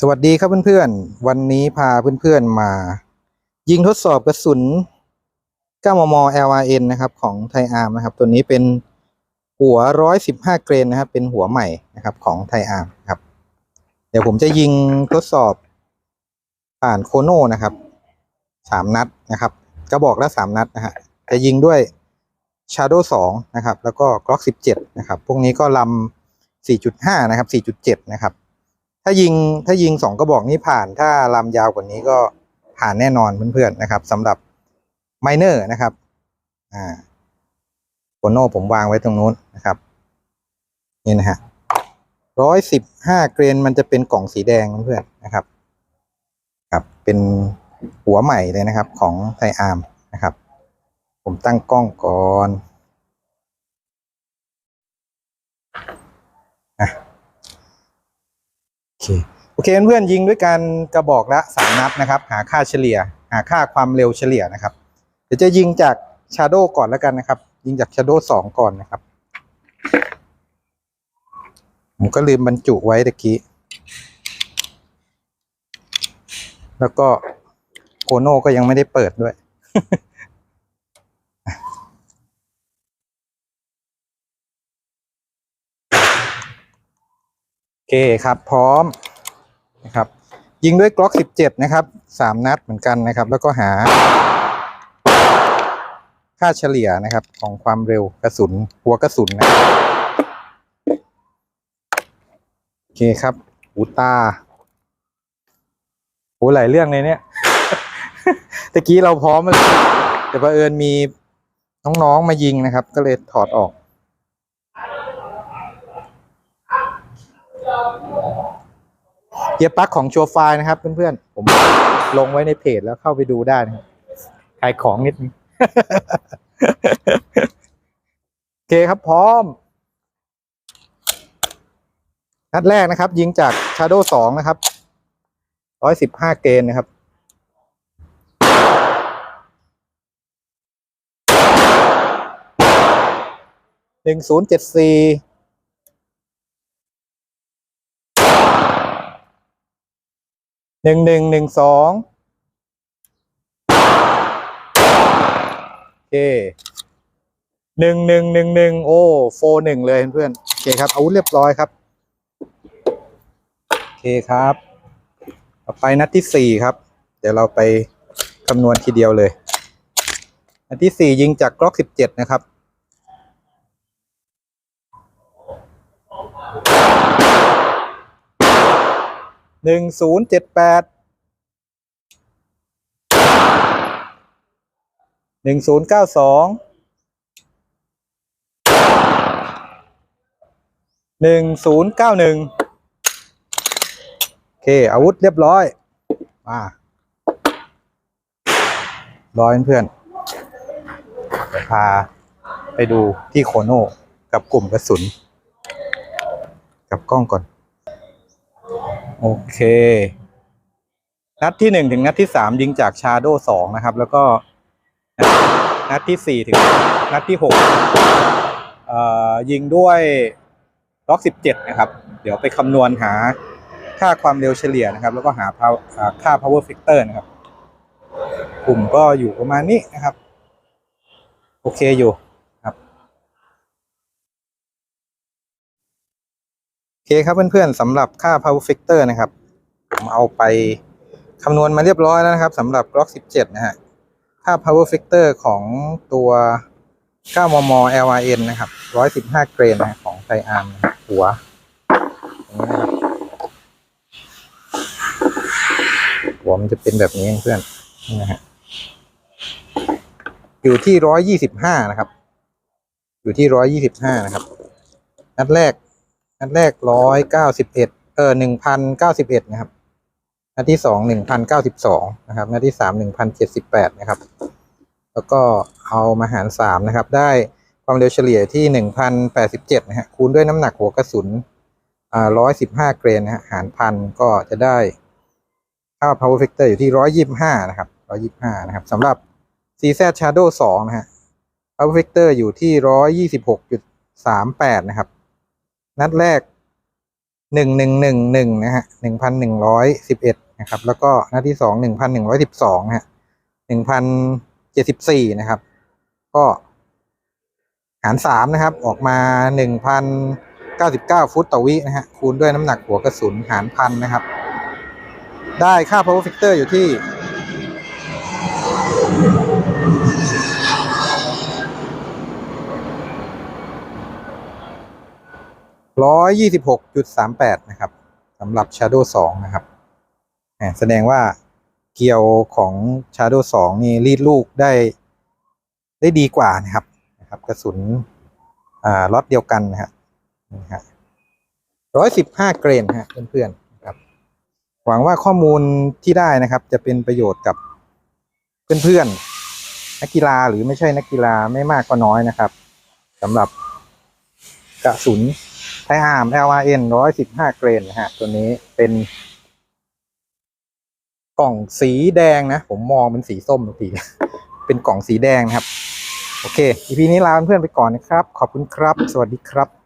สวัสดีครับเพื่อนๆ วันนี้พาเพื่อนๆมา ยิงทดสอบกระสุน 9 มม LRN นะครับของไทอาร์มนะครับ ตัวนี้เป็นหัว 115 เกรนนะครับ เป็นหัวใหม่นะครับของไทอาร์มครับ เดี๋ยวผมจะยิงทดสอบผ่านโคโน่นะครับสามนัดนะครับ กระบอกละสามนัดนะฮะ จะยิงด้วย Shadow 2 นะครับ แล้วก็ Glock 17 นะครับ พวกนี้ก็ลำ4.5 นะครับ 4.7 นะครับ ถ้ายิงถ้ายิงสองกระบอกนี้ผ่าน ถ้าลำยาวกว่านี้ก็ผ่านแน่นอนเพื่อนๆนะครับสำหรับไมเนอร์นะครับ อ่าโคโน่ผมวางไว้ตรงนู้นนะครับนี่นะฮะร้อยสิบห้าเกรนมันจะเป็นกล่องสีแดงเพื่อนๆนะครับ ครับเป็นหัวใหม่เลยนะครับของไทอาร์มนะครับ ผมตั้งกล้องก่อนอะ โอ เคโอเคเพื่อนๆยิงด้วยกันกระบอกละสามนัดนะครับ หาค่าเฉลี่ย หาค่าความเร็วเฉลี่ยนะครับ เดี๋ยวจะยิงจากชาโดก่อนแล้วกันนะครับ ยิงจากชาโดสองก่อนนะครับ ผมก็ลืมบรรจุไว้ตะกี้แล้วก็โคโน่ก็ยังไม่ได้เปิดด้วย เคครับพร้อมนะครับ ยิงด้วยกล็อก 17 นะครับสามนัดเหมือนกันนะครับ แล้วก็หา ค่าเฉลี่ยนะครับ ของความเร็วกระสุน หัวกระสุนนะโอเคครับหูตาโหหลายเรื่องเลยเนี่ยตะกี้เราพร้อมเลยแต่บังเอิญมีน้องๆมายิงนะครับ ก็เลยถอดออก เกียร์ปลั๊กของชัวร์ไฟนะครับเพื่อนๆ ผมลงไว้ในเพจแล้วเข้าไปดูได้นะครับขายของนิดนึงโอเคครับพร้อม นัดแรกนะครับ ยิงจาก Shadow 2นะครับ115เกนนะครับหนึ่งศูนย์เจ็ดสี่ หนึ่งหนึ่งหนึ่งสองโอเคหนึ่งหนึ่งหนึ่งหนึ่งโอ้โฟหนึ่งเลยเพื่อนๆโอเคครับอาวุธเรียบร้อยครับโอเคครับ ต่อไปนัดที่สี่ครับ เดี๋ยวเราไปคำนวณทีเดียวเลย นัดที่สี่ยิงจากกล็อกสิบเจ็ดนะครับ หนึ่งศูนย์เจ็ดแปดหนึ่งศูนย์เก้าสองหนึ่งศูนย์เก้าหนึ่งโอเค อาวุธเรียบร้อยมาร้อยเพื่อนพาไปดูที่โคโน่กับกลุ่มกระสุน กับกล้องก่อน โอเค นัดที่หนึ่งถึงนัดที่สามยิงจากชาโดสองนะครับ แล้วก็ นัดที่สี่ถึง นัดที่หกเอ่อยิงด้วยล็อกสิบเจ็ดนะครับ เดี๋ยวไปคำนวณหาค่าความเร็วเฉลี่ยนะครับ แล้วก็หา power อ่าค่า power factor นะครับ กลุ่มก็อยู่ประมาณนี้นะครับ โอเคอยู่ครับ โอเคครับเพื่อนๆสำหรับค่า power factor นะครับ ผมเอาไปคำนวณมาเรียบร้อยแล้วนะครับสำหรับ Glock 17 นะฮะ ค่า power factor ของตัว 9 มม LRN นะครับ 115 เกรนนะฮะของไทอาร์มหัวอย่างนี้นะครับหัวมันจะเป็นแบบนี้เพื่อนนี่นะฮะอยู่ที่ 125 นะครับ อยู่ที่ 125 นะครับ นัดแรก นัดแรกร้อยเก้าสิบเอ็ดเออหนึ่งพันเก้าสิบเอ็ดนะครับ นัดที่สองหนึ่งพันเก้าสิบสองนะครับ นัดที่สามหนึ่งพันเจ็ดสิบแปดนะครับ แล้วก็เอามาหารสามนะครับ ได้ความเร็วเฉลี่ยที่หนึ่งพันแปดสิบเจ็ดนะฮะ คูณด้วยน้ำหนักหัวกระสุนอ่าร้อยสิบห้าเกรนนะฮะ หารพันก็จะได้ค่า power factor อยู่ที่ร้อยยี่สิบห้านะครับร้อยยี่สิบห้านะครับสำหรับ CZ Shadow สองนะฮะ power factor อยู่ที่ร้อยยี่สิบหกจุดสามแปดนะครับ นัดแรกหนึ่งหนึ่งหนึ่งหนึ่งนะฮะหนึ่งพันหนึ่งร้อยสิบเอ็ดนะครับ แล้วก็น้าที่สองหนึ่งพันหนึ่งร้อยสิบสองฮะหนึ่งพันเจ็ดสิบสี่นะครับ ก็ หารสามนะครับ ออกมาหนึ่งพันเก้าสิบเก้าฟุตต่อวินะฮะ คูณด้วยน้ำหนักหัวกระสุนหารพันนะครับ ได้ค่า power factor อยู่ที่ ร้อยยี่สิบหกจุดสามแปดนะครับสำหรับ Shadow สองนะครับแสดงว่าเกียวของ Shadow สองนี่รีดลูกได้ได้ดีกว่านะครับนะครับ กระสุนอ่าล็อตเดียวกันนะฮะนี่ฮะร้อยสิบห้าเกรนฮะเพื่อนๆนะครับ หวังว่าข้อมูลที่ได้นะครับ จะเป็นประโยชน์กับเพื่อนๆนักกีฬาหรือไม่ใช่นักกีฬาไม่มากก็น้อยนะครับสำหรับกระสุน ไทยอาร์ม LRN ร้อยสิบห้าเกรนนะฮะ ตัวนี้เป็น กล่องสีแดงนะ ผมมองเป็นสีส้มทุกทีเป็นกล่องสีแดงนะครับ โอเค อีพีนี้ลาเพื่อนๆไปก่อนนะครับ ขอบคุณครับ สวัสดีครับ